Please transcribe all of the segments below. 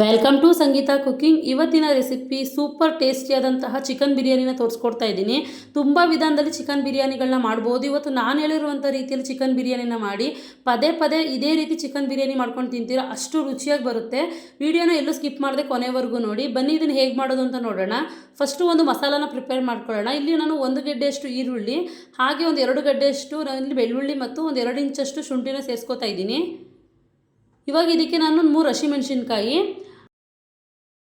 Welcome to Sangeetha cooking ಇವತ್ತಿನ recipe super ಟೇಸ್ಟಿಯಾದಂತಹ chicken ಬಿರಿಯಾನಿನ ತೋರಿಸ್ಕೊಡ್ತಾ ಇದ್ದೀನಿ. ತುಂಬ ವಿಧಾನದಲ್ಲಿ ಚಿಕನ್ ಬಿರಿಯಾನಿಗಳನ್ನ ಮಾಡ್ಬೋದು. ಇವತ್ತು ನಾನು ಹೇಳಿರುವಂಥ ರೀತಿಯಲ್ಲಿ ಚಿಕನ್ ಬಿರಿಯಾನಿನ ಮಾಡಿ ಪದೇ ಪದೇ ಇದೇ ರೀತಿ ಚಿಕನ್ ಬಿರಿಯಾನಿ ಮಾಡ್ಕೊಂಡು ತಿಂತೀರ ಅಷ್ಟು ರುಚಿಯಾಗಿ ಬರುತ್ತೆ. ವಿಡಿಯೋನ ಎಲ್ಲೂ ಸ್ಕಿಪ್ ಮಾಡದೆ ಕೊನೆವರೆಗೂ ನೋಡಿ. ಬನ್ನಿ ಇದನ್ನು ಹೇಗೆ ಮಾಡೋದು ಅಂತ ನೋಡೋಣ. ಫಸ್ಟು ಒಂದು ಮಸಾಲಾನ ಪ್ರಿಪೇರ್ ಮಾಡ್ಕೊಳ್ಳೋಣ. ಇಲ್ಲಿ ನಾನು ಒಂದು ಗಡ್ಡೆಯಷ್ಟು ಈರುಳ್ಳಿ, ಹಾಗೆ ಒಂದು ಎರಡು ಗಡ್ಡೆಯಷ್ಟು ನಾನು ಇಲ್ಲಿ ಬೆಳ್ಳುಳ್ಳಿ ಮತ್ತು ಒಂದು ಎರಡು ಇಂಚಷ್ಟು ಶುಂಠಿನ ಸೇರಿಸ್ಕೊತಾ ಇದ್ದೀನಿ. ಇವಾಗ ಇದಕ್ಕೆ ನಾನು ಮೂರು ಹಸಿಮೆಣಸಿನ್ಕಾಯಿ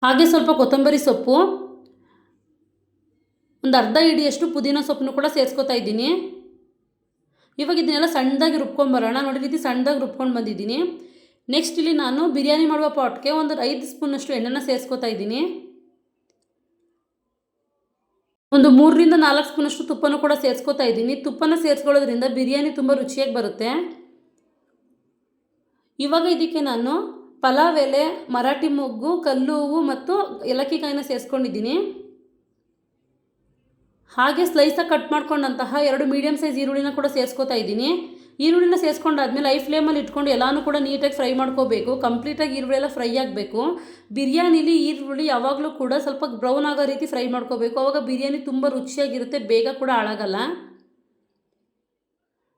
ಹಾಗೆ ಸ್ವಲ್ಪ ಕೊತ್ತಂಬರಿ ಸೊಪ್ಪು. ಒಂದು ಅರ್ಧ ಹಿಡಿಯಷ್ಟು ಪುದೀನ ಸೊಪ್ಪನ್ನು ಕೂಡ ಸೇರಿಸ್ಕೊತಾ ಇದ್ದೀನಿ. ಇವಾಗ ಇದನ್ನೆಲ್ಲ ಸಣ್ಣದಾಗಿ ರುಬ್ಕೊಂಬರೋಣ ನೋಡಿ ರೀತಿ ಸಣ್ಣದಾಗಿ ರುಬ್ಕೊಂಡು ಬಂದಿದ್ದೀನಿ. ನೆಕ್ಸ್ಟ್ ಇಲ್ಲಿ ನಾನು ಬಿರಿಯಾನಿ ಮಾಡುವ ಪಾಟ್ಗೆ ಒಂದು ಐದು ಸ್ಪೂನಷ್ಟು ಎಣ್ಣೆನ ಸೇರಿಸ್ಕೊತಾ ಇದ್ದೀನಿ. ಒಂದು ಮೂರರಿಂದ ನಾಲ್ಕು ಸ್ಪೂನಷ್ಟು ತುಪ್ಪನೂ ಕೂಡ ಸೇರಿಸ್ಕೊತಾ ಇದ್ದೀನಿ. ತುಪ್ಪನ ಸೇರಿಸ್ಕೊಳ್ಳೋದ್ರಿಂದ ಬಿರಿಯಾನಿ ತುಂಬ ರುಚಿಯಾಗಿ ಬರುತ್ತೆ. ಇವಾಗ ಇದಕ್ಕೆ ನಾನು ಪಲಾವ್ ಎಲೆ ಮರಾಠಿ ಮೊಗ್ಗು ಕಲ್ಲು ಹೂವು ಮತ್ತು ಏಲಕ್ಕಿಕಾಯಿನ ಸೇರಿಸ್ಕೊಂಡಿದ್ದೀನಿ. ಹಾಗೆ ಸ್ಲೈಸಾಗಿ ಕಟ್ ಮಾಡ್ಕೊಂಡಂತಹ ಎರಡು ಮೀಡಿಯಮ್ ಸೈಜ್ ಈರುಳ್ಳಿನ ಕೂಡ ಸೇರಿಸ್ಕೊತಾ ಇದ್ದೀನಿ. ಈರುಳ್ಳಿನ ಸೇರಿಸ್ಕೊಂಡಾದ್ಮೇಲೆ ಐ ಫ್ಲೇಮಲ್ಲಿ ಇಟ್ಕೊಂಡು ಎಲ್ಲನೂ ಕೂಡ ನೀಟಾಗಿ ಫ್ರೈ ಮಾಡ್ಕೋಬೇಕು. ಕಂಪ್ಲೀಟಾಗಿ ಈರುಳ್ಳಿ ಎಲ್ಲ ಫ್ರೈ ಆಗಬೇಕು. ಬಿರಿಯಾನಿಲಿ ಈರುಳ್ಳಿ ಯಾವಾಗಲೂ ಕೂಡ ಸ್ವಲ್ಪ ಬ್ರೌನ್ ಆಗೋ ರೀತಿ ಫ್ರೈ ಮಾಡ್ಕೋಬೇಕು. ಆವಾಗ ಬಿರಿಯಾನಿ ತುಂಬ ರುಚಿಯಾಗಿರುತ್ತೆ, ಬೇಗ ಕೂಡ ಹಾಳಾಗಲ್ಲ.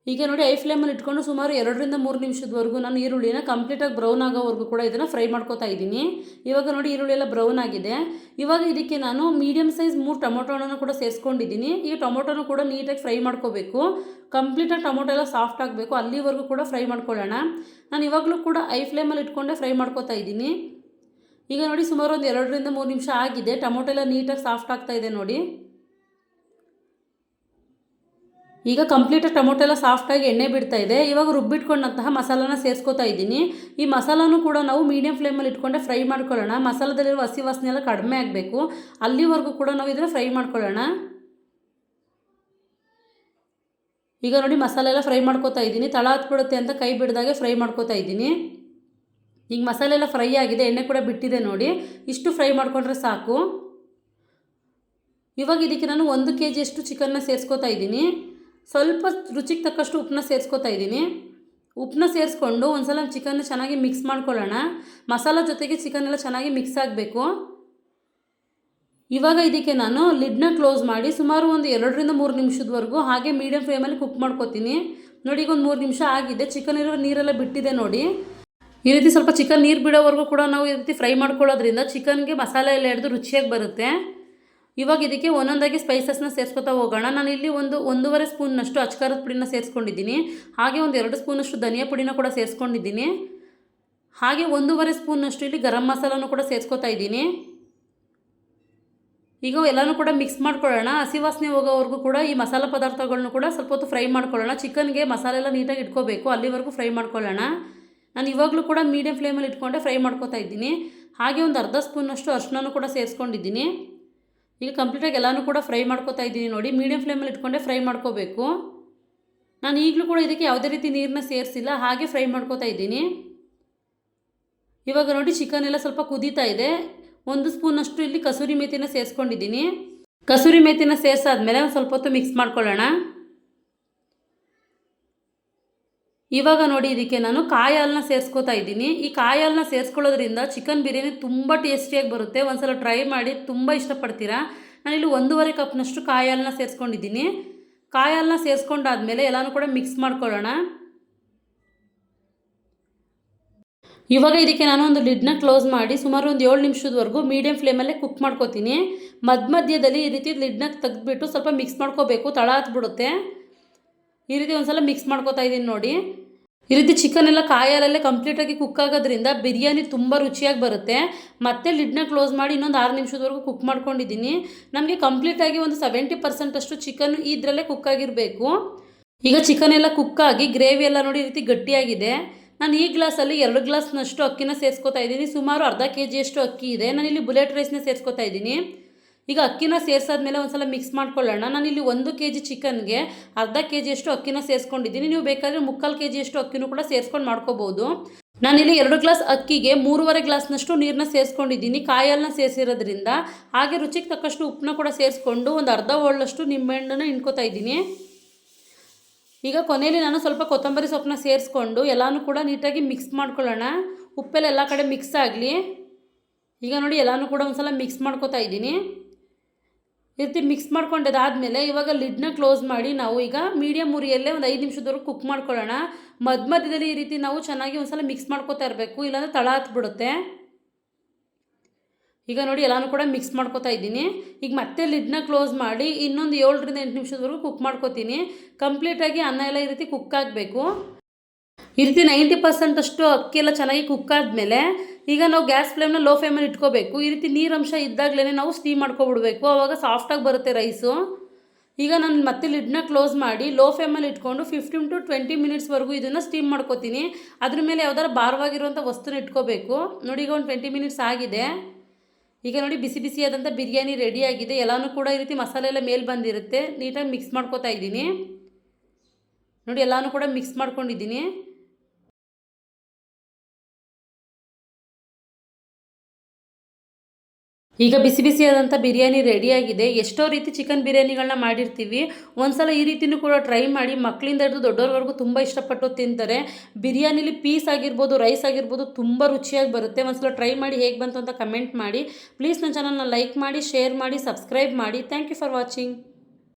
ಈಗ ನೋಡಿ ಐ ಫ್ಲೇಮಲ್ಲಿ ಇಟ್ಕೊಂಡು ಸುಮಾರು ಎರಡರಿಂದ ಮೂರು ನಿಮಿಷದವರೆಗೂ ನಾನು ಈರುಳ್ಳಿನ ಕಂಪ್ಲೀಟಾಗಿ ಬ್ರೌನ್ ಆಗೋವರೆಗೂ ಕೂಡ ಇದನ್ನು ಫ್ರೈ ಮಾಡ್ಕೋತಾ ಇದ್ದೀನಿ. ಇವಾಗ ನೋಡಿ ಈರುಳ್ಳಿ ಎಲ್ಲ ಬ್ರೌನ್ ಆಗಿದೆ. ಇವಾಗ ಇದಕ್ಕೆ ನಾನು ಮೀಡಿಯಮ್ ಸೈಜ್ ಮೂರು ಟೊಮೊಟೊನ ಕೂಡ ಸೇರಿಸ್ಕೊಂಡಿದ್ದೀನಿ. ಈಗ ಟೊಮೊಟೊನೂ ಕೂಡ ನೀಟಾಗಿ ಫ್ರೈ ಮಾಡ್ಕೋಬೇಕು. ಕಂಪ್ಲೀಟಾಗಿ ಟೊಮೊಟೊ ಎಲ್ಲ ಸಾಫ್ಟ್ ಆಗಬೇಕು. ಅಲ್ಲಿವರೆಗೂ ಕೂಡ ಫ್ರೈ ಮಾಡ್ಕೊಳ್ಳೋಣ. ನಾನು ಇವಾಗಲೂ ಕೂಡ ಐ ಫ್ಲೇಮಲ್ಲಿ ಇಟ್ಕೊಂಡೆ ಫ್ರೈ ಮಾಡ್ಕೋತಾ ಇದ್ದೀನಿ. ಈಗ ನೋಡಿ ಸುಮಾರು ಒಂದು ಎರಡರಿಂದ ಮೂರು ನಿಮಿಷ ಆಗಿದೆ. ಟೊಮೊಟೊ ಎಲ್ಲ ನೀಟಾಗಿ ಸಾಫ್ಟ್ ಆಗ್ತಾ ಇದೆ ನೋಡಿ. ಈಗ ಕಂಪ್ಲೀಟಾಗಿ ಟೊಮೊಟೊ ಎಲ್ಲ ಸಾಫ್ಟಾಗಿ ಎಣ್ಣೆ ಬಿಡ್ತಾ ಇದೆ. ಇವಾಗ ರುಬ್ಬಿಟ್ಕೊಂಡಂತಹ ಮಸಾಲಾನ ಸೇರಿಸ್ಕೊತಾ ಇದ್ದೀನಿ. ಈ ಮಸಾಲನೂ ಕೂಡ ನಾವು ಮೀಡಿಯಂ ಫ್ಲೇಮಲ್ಲಿ ಇಟ್ಕೊಂಡೆ ಫ್ರೈ ಮಾಡ್ಕೊಳ್ಳೋಣ. ಮಸಾಲದಲ್ಲಿರುವ ಹಸಿ ವಾಸನೆ ಎಲ್ಲ ಕಡಿಮೆ ಆಗಬೇಕು. ಅಲ್ಲಿವರೆಗೂ ಕೂಡ ನಾವು ಇದನ್ನು ಫ್ರೈ ಮಾಡ್ಕೊಳ್ಳೋಣ. ಈಗ ನೋಡಿ ಮಸಾಲೆ ಎಲ್ಲ ಫ್ರೈ ಮಾಡ್ಕೋತಾ ಇದ್ದೀನಿ. ತಳ ಹತ್ಬಿಡುತ್ತೆ ಅಂತ ಕೈ ಬಿಡಿದಾಗೆ ಫ್ರೈ ಮಾಡ್ಕೋತಾ ಇದ್ದೀನಿ. ಈಗ ಮಸಾಲೆ ಎಲ್ಲ ಫ್ರೈ ಆಗಿದೆ. ಎಣ್ಣೆ ಕೂಡ ಬಿಟ್ಟಿದೆ ನೋಡಿ. ಇಷ್ಟು ಫ್ರೈ ಮಾಡಿಕೊಂಡ್ರೆ ಸಾಕು. ಇವಾಗ ಇದಕ್ಕೆ ನಾನು ಒಂದು ಕೆ ಜಿಯಷ್ಟು ಚಿಕನ್ನ ಸೇರಿಸ್ಕೋತಾ ಇದ್ದೀನಿ. ಸ್ವಲ್ಪ ರುಚಿಗೆ ತಕ್ಕಷ್ಟು ಉಪ್ಪನ್ನ ಸೇರಿಸ್ಕೊತಾ ಇದ್ದೀನಿ. ಉಪ್ಪನ್ನ ಸೇರಿಸ್ಕೊಂಡು ಒಂದು ಸಲ ಚಿಕನ್ನ ಚೆನ್ನಾಗಿ ಮಿಕ್ಸ್ ಮಾಡ್ಕೊಳ್ಳೋಣ. ಮಸಾಲ ಜೊತೆಗೆ ಚಿಕನ್ ಎಲ್ಲ ಚೆನ್ನಾಗಿ ಮಿಕ್ಸ್ ಆಗಬೇಕು. ಇವಾಗ ಇದಕ್ಕೆ ನಾನು ಲಿಡ್ನ ಕ್ಲೋಸ್ ಮಾಡಿ ಸುಮಾರು ಒಂದು ಎರಡರಿಂದ ಮೂರು ನಿಮಿಷದವರೆಗೂ ಹಾಗೆ ಮೀಡಿಯಮ್ ಫ್ಲೇಮಲ್ಲಿ ಕುಕ್ ಮಾಡ್ಕೊತೀನಿ. ನೋಡಿ, ಈಗ ಒಂದು ಮೂರು ನಿಮಿಷ ಆಗಿದೆ. ಚಿಕನ್ ಇರೋ ನೀರೆಲ್ಲ ಬಿಟ್ಟಿದೆ ನೋಡಿ. ಈ ರೀತಿ ಸ್ವಲ್ಪ ಚಿಕನ್ ನೀರು ಬಿಡೋವರೆಗೂ ಕೂಡ ನಾವು ಈ ರೀತಿ ಫ್ರೈ ಮಾಡ್ಕೊಳ್ಳೋದ್ರಿಂದ ಚಿಕನ್ಗೆ ಮಸಾಲೆ ಎಲ್ಲ ಹಿಡಿದು ರುಚಿಯಾಗಿ ಬರುತ್ತೆ. ಇವಾಗ ಇದಕ್ಕೆ ಒಂದೊಂದಾಗಿ ಸ್ಪೈಸಸ್ನ ಸೇರಿಸ್ಕೊತಾ ಹೋಗೋಣ. ನಾನು ಇಲ್ಲಿ ಒಂದು ಒಂದೂವರೆ ಸ್ಪೂನ್ನಷ್ಟು ಅಚ್ಕಾರದ ಪುಡಿನ ಸೇರಿಸ್ಕೊಂಡಿದ್ದೀನಿ. ಹಾಗೆ ಒಂದು ಎರಡು ಸ್ಪೂನಷ್ಟು ಧನಿಯಾ ಪುಡಿನ ಕೂಡ ಸೇರಿಸ್ಕೊಂಡಿದ್ದೀನಿ. ಹಾಗೆ ಒಂದೂವರೆ ಸ್ಪೂನ್ನಷ್ಟು ಇಲ್ಲಿ ಗರಂ ಮಸಾಲನೂ ಕೂಡ ಸೇರಿಸ್ಕೊತಾ ಇದ್ದೀನಿ. ಈಗ ಎಲ್ಲನೂ ಕೂಡ ಮಿಕ್ಸ್ ಮಾಡ್ಕೊಳ್ಳೋಣ. ಹಸಿ ವಾಸನೆ ಹೋಗೋವರೆಗೂ ಕೂಡ ಈ ಮಸಾಲೆ ಪದಾರ್ಥಗಳನ್ನೂ ಕೂಡ ಸ್ವಲ್ಪ ಹೊತ್ತು ಫ್ರೈ ಮಾಡ್ಕೊಳ್ಳೋಣ. ಚಿಕನ್ಗೆ ಮಸಾಲೆ ಎಲ್ಲ ನೀಟಾಗಿ ಇಟ್ಕೋಬೇಕು. ಅಲ್ಲಿವರೆಗೂ ಫ್ರೈ ಮಾಡ್ಕೊಳ್ಳೋಣ. ನಾನು ಇವಾಗಲೂ ಕೂಡ ಮೀಡಿಯಂ ಫ್ಲೇಮಲ್ಲಿ ಇಟ್ಕೊಂಡೆ ಫ್ರೈ ಮಾಡ್ಕೋತಾ ಇದ್ದೀನಿ. ಹಾಗೆ ಒಂದು ಅರ್ಧ ಸ್ಪೂನಷ್ಟು ಅರ್ಶಿನೂ ಕೂಡ ಸೇರಿಸ್ಕೊಂಡಿದ್ದೀನಿ. ಈಗ ಕಂಪ್ಲೀಟಾಗಿ ಎಲ್ಲನೂ ಕೂಡ ಫ್ರೈ ಮಾಡ್ಕೋತಾ ಇದ್ದೀನಿ ನೋಡಿ. ಮೀಡಿಯಂ ಫ್ಲೇಮಲ್ಲಿ ಇಟ್ಕೊಂಡೆ ಫ್ರೈ ಮಾಡ್ಕೋಬೇಕು. ನಾನು ಈಗಲೂ ಕೂಡ ಇದಕ್ಕೆ ಯಾವುದೇ ರೀತಿ ನೀರನ್ನ ಸೇರಿಸಿಲ್ಲ, ಹಾಗೆ ಫ್ರೈ ಮಾಡ್ಕೋತಾ ಇದ್ದೀನಿ. ಇವಾಗ ನೋಡಿ ಚಿಕನ್ ಎಲ್ಲ ಸ್ವಲ್ಪ ಕುದೀತಾ ಇದೆ. ಒಂದು ಸ್ಪೂನಷ್ಟು ಇಲ್ಲಿ ಕಸೂರಿ ಮೇಥಿನ ಸೇರಿಸ್ಕೊಂಡಿದ್ದೀನಿ. ಕಸೂರಿ ಮೇತಿನ ಸೇರಿಸಾದ್ಮೇಲೆ ಒಂದು ಸ್ವಲ್ಪ ಹೊತ್ತು ಮಿಕ್ಸ್ ಮಾಡ್ಕೊಳ್ಳೋಣ. ಇವಾಗ ನೋಡಿ ಇದಕ್ಕೆ ನಾನು ಕಾಯಿ ಹಾಲನ್ನ ಸೇರಿಸ್ಕೋತಾ ಇದ್ದೀನಿ. ಈ ಕಾಯಿ ಹಾಲನ್ನ ಸೇರಿಸ್ಕೊಳ್ಳೋದ್ರಿಂದ ಚಿಕನ್ ಬಿರಿಯಾನಿ ತುಂಬ ಟೇಸ್ಟಿಯಾಗಿ ಬರುತ್ತೆ. ಒಂದ್ಸಲ ಟ್ರೈ ಮಾಡಿ ತುಂಬ ಇಷ್ಟಪಡ್ತೀರಾ? ನಾನಿಲ್ಲಿ ಒಂದೂವರೆ ಕಪ್ನಷ್ಟು ಕಾಯಿ ಹಾಲನ್ನ ಸೇರಿಸ್ಕೊಂಡಿದ್ದೀನಿ. ಕಾಯಿ ಹಾಲನ್ನ ಸೇರಿಸ್ಕೊಂಡಾದ್ಮೇಲೆ ಎಲ್ಲನೂ ಕೂಡ ಮಿಕ್ಸ್ ಮಾಡ್ಕೊಳ್ಳೋಣ. ಇವಾಗ ಇದಕ್ಕೆ ನಾನು ಒಂದು ಲಿಡ್ನ ಕ್ಲೋಸ್ ಮಾಡಿ ಸುಮಾರು ಒಂದು ಏಳು ನಿಮಿಷದವರೆಗೂ ಮೀಡಿಯಂ ಫ್ಲೇಮಲ್ಲೇ ಕುಕ್ ಮಾಡ್ಕೋತೀನಿ. ಮಧ್ಯ ಮಧ್ಯದಲ್ಲಿ ಈ ರೀತಿ ಲಿಡ್ನ ತೆಗೆದ್ಬಿಟ್ಟು ಸ್ವಲ್ಪ ಮಿಕ್ಸ್ ಮಾಡ್ಕೋಬೇಕು. ತಳ ಹತ್ಬಿಡುತ್ತೆ. ಈ ರೀತಿ ಒಂದು ಸಲ ಮಿಕ್ಸ್ ಮಾಡ್ಕೋತಾ ಇದ್ದೀನಿ ನೋಡಿ. ಈ ರೀತಿ ಚಿಕನ್ ಎಲ್ಲ ಕಾಯಲ್ಲೇ ಕಂಪ್ಲೀಟಾಗಿ ಕುಕ್ ಆಗೋದ್ರಿಂದ ಬಿರಿಯಾನಿ ತುಂಬ ರುಚಿಯಾಗಿ ಬರುತ್ತೆ. ಮತ್ತೆ ಲಿಡ್ನ ಕ್ಲೋಸ್ ಮಾಡಿ ಇನ್ನೊಂದು ಆರು ನಿಮಿಷದವರೆಗೂ ಕುಕ್ ಮಾಡ್ಕೊಂಡಿದ್ದೀನಿ. ನಮಗೆ ಕಂಪ್ಲೀಟಾಗಿ ಒಂದು ಸೆವೆಂಟಿ ಪರ್ಸೆಂಟಷ್ಟು ಚಿಕನ್ ಇದರಲ್ಲೇ ಕುಕ್ ಆಗಿರಬೇಕು. ಈಗ ಚಿಕನ್ ಎಲ್ಲ ಕುಕ್ಕಾಗಿ ಗ್ರೇವಿ ಎಲ್ಲ ನೋಡಿ ಈ ರೀತಿ ಗಟ್ಟಿಯಾಗಿದೆ. ನಾನು ಈ ಗ್ಲಾಸಲ್ಲಿ ಎರಡು ಗ್ಲಾಸ್ನಷ್ಟು ಅಕ್ಕಿನ ಸೇರಿಸ್ಕೊತಾ ಇದ್ದೀನಿ. ಸುಮಾರು ಅರ್ಧ ಕೆ ಜಿಯಷ್ಟು ಅಕ್ಕಿ ಇದೆ. ನಾನಿಲ್ಲಿ ಬುಲೆಟ್ ರೈಸ್ನ ಸೇರಿಸ್ಕೊತಾ ಇದ್ದೀನಿ. ಈಗ ಅಕ್ಕಿನ ಸೇರಿಸಾದ್ಮೇಲೆ ಒಂದ್ಸಲ ಮಿಕ್ಸ್ ಮಾಡ್ಕೊಳ್ಳೋಣ. ನಾನು ಇಲ್ಲಿ ಒಂದು ಕೆ ಜಿ ಚಿಕನ್ಗೆ ಅರ್ಧ ಕೆ ಜಿಯಷ್ಟು ಅಕ್ಕಿನ ಸೇರಿಸ್ಕೊಂಡಿದ್ದೀನಿ. ನೀವು ಬೇಕಾದರೆ ಮುಕ್ಕಾಲು ಕೆ ಜಿಯಷ್ಟು ಅಕ್ಕಿನೂ ಕೂಡ ಸೇರಿಸ್ಕೊಂಡು ಮಾಡ್ಕೋಬೋದು. ನಾನಿಲ್ಲಿ ಎರಡು ಗ್ಲಾಸ್ ಅಕ್ಕಿಗೆ ಮೂರುವರೆ ಗ್ಲಾಸ್ನಷ್ಟು ನೀರನ್ನ ಸೇರಿಸ್ಕೊಂಡಿದ್ದೀನಿ. ಕಾಯಲ್ನ ಸೇರಿಸಿರೋದ್ರಿಂದ ಹಾಗೆ ರುಚಿಗೆ ತಕ್ಕಷ್ಟು ಉಪ್ಪನ್ನ ಕೂಡ ಸೇರಿಸ್ಕೊಂಡು ಒಂದು ಅರ್ಧ ಹೋಳಷ್ಟು ನಿಂಬೆಹಣ್ಣನ್ನು ಹಿಂಡ್ಕೋತಾ ಇದ್ದೀನಿ. ಈಗ ಕೊನೆಯಲ್ಲಿ ನಾನು ಸ್ವಲ್ಪ ಕೊತ್ತಂಬರಿ ಸೊಪ್ಪನ್ನ ಸೇರಿಸ್ಕೊಂಡು ಎಲ್ಲನೂ ಕೂಡ ನೀಟಾಗಿ ಮಿಕ್ಸ್ ಮಾಡ್ಕೊಳ್ಳೋಣ. ಉಪ್ಪೆಲ್ಲ ಎಲ್ಲ ಕಡೆ ಮಿಕ್ಸ್ ಆಗಲಿ. ಈಗ ನೋಡಿ ಎಲ್ಲನೂ ಕೂಡ ಒಂದ್ಸಲ ಮಿಕ್ಸ್ ಮಾಡ್ಕೊತಾ ಇದ್ದೀನಿ. ಈ ರೀತಿ ಮಿಕ್ಸ್ ಮಾಡ್ಕೊಂಡದಾದಮೇಲೆ ಇವಾಗ ಲಿಡ್ನ ಕ್ಲೋಸ್ ಮಾಡಿ ನಾವು ಈಗ ಮೀಡಿಯಮ್ ಉರಿಯಲ್ಲೇ ಒಂದು ಐದು ನಿಮಿಷದವರೆಗೂ ಕುಕ್ ಮಾಡ್ಕೊಳ್ಳೋಣ. ಮಧ್ಯ ಮಧ್ಯದಲ್ಲಿ ಈ ರೀತಿ ನಾವು ಚೆನ್ನಾಗಿ ಒಂದ್ಸಲ ಮಿಕ್ಸ್ ಮಾಡ್ಕೋತಾ ಇರಬೇಕು, ಇಲ್ಲಾಂದರೆ ತಳ ಹತ್ಬಿಡುತ್ತೆ. ಈಗ ನೋಡಿ ಎಲ್ಲನೂ ಕೂಡ ಮಿಕ್ಸ್ ಮಾಡ್ಕೋತಾ ಇದ್ದೀನಿ. ಈಗ ಮತ್ತೆ ಲಿಡ್ನ ಕ್ಲೋಸ್ ಮಾಡಿ ಇನ್ನೊಂದು ಏಳರಿಂದ ಎಂಟು ನಿಮಿಷದವರೆಗೂ ಕುಕ್ ಮಾಡ್ಕೊತೀನಿ. ಕಂಪ್ಲೀಟಾಗಿ ಅನ್ನ ಎಲ್ಲ ಈ ರೀತಿ ಕುಕ್ ಆಗಬೇಕು. ಈ ರೀತಿ ನೈಂಟಿ ಪರ್ಸೆಂಟ್ ಅಷ್ಟು ಅಕ್ಕಿ ಎಲ್ಲ ಚೆನ್ನಾಗಿ ಕುಕ್ ಆದಮೇಲೆ ಈಗ ನಾವು ಗ್ಯಾಸ್ ಫ್ಲೇಮ್ನ ಲೋ ಫ್ಲೇಮಲ್ಲಿ ಇಟ್ಕೋಬೇಕು. ಈ ರೀತಿ ನೀರಂಶ ಇದ್ದಾಗಲೇ ನಾವು ಸ್ಟೀಮ್ ಮಾಡ್ಕೊಬಿಡ್ಬೇಕು. ಆವಾಗ ಸಾಫ್ಟಾಗಿ ಬರುತ್ತೆ ರೈಸು ಈಗ ನಾನು ಮತ್ತೆ ಲಿಡ್ನ ಕ್ಲೋಸ್ ಮಾಡಿ ಲೋ ಫ್ಲೇಮಲ್ಲಿ ಇಟ್ಕೊಂಡು ಫಿಫ್ಟೀನ್ ಟು ಟ್ವೆಂಟಿ ಮಿನಿಟ್ಸ್ವರೆಗೂ ಇದನ್ನು ಸ್ಟೀಮ್ ಮಾಡ್ಕೋತೀನಿ. ಅದ್ರ ಮೇಲೆ ಯಾವ್ದಾರು ಭಾರವಾಗಿರುವಂಥ ವಸ್ತುನ ಇಟ್ಕೋಬೇಕು. ನೋಡಿ ಈಗ ಒಂದು ಟ್ವೆಂಟಿ ಮಿನಿಟ್ಸ್ ಆಗಿದೆ. ಈಗ ನೋಡಿ ಬಿಸಿ ಬಿಸಿಯಾದಂಥ ಬಿರಿಯಾನಿ ರೆಡಿಯಾಗಿದೆ ಎಲ್ಲನೂ ಕೂಡ ಈ ರೀತಿ ಮಸಾಲೆ ಎಲ್ಲ ಮೇಲೆ ಬಂದಿರುತ್ತೆ. ನೀಟಾಗಿ ಮಿಕ್ಸ್ ಮಾಡ್ಕೋತಾ ಇದ್ದೀನಿ. ನೋಡಿ ಎಲ್ಲನೂ ಕೂಡ ಮಿಕ್ಸ್ ಮಾಡ್ಕೊಂಡಿದ್ದೀನಿ. ಈಗ ಬಿಸಿ ಬಿಸಿಯಾದಂಥ ಬಿರಿಯಾನಿ ರೆಡಿಯಾಗಿದೆ ಎಷ್ಟೋ ರೀತಿ ಚಿಕನ್ ಬಿರಿಯಾನಿಗಳನ್ನ ಮಾಡಿರ್ತೀವಿ. ಒಂದ್ಸಲ ಈ ರೀತಿನೂ ಕೂಡ ಟ್ರೈ ಮಾಡಿ ಮಕ್ಕಳಿಂದ ಹಿಡಿದು ದೊಡ್ಡವ್ರವರೆಗೂ ತುಂಬ ಇಷ್ಟಪಟ್ಟು ತಿಂತಾರೆ. ಬಿರಿಯಾನಿಲಿ ಪೀಸ್ ಆಗಿರ್ಬೋದು ರೈಸ್ ಆಗಿರ್ಬೋದು ತುಂಬ ರುಚಿಯಾಗಿ ಬರುತ್ತೆ. ಒಂದ್ಸಲ ಟ್ರೈ ಮಾಡಿ ಹೇಗೆ ಬಂತು ಅಂತ ಕಮೆಂಟ್ ಮಾಡಿ. ಪ್ಲೀಸ್ ನನ್ನ ಚಾನಲ್ನ ಲೈಕ್ ಮಾಡಿ ಶೇರ್ ಮಾಡಿ ಸಬ್ಸ್ಕ್ರೈಬ್ ಮಾಡಿ. Thank you for watching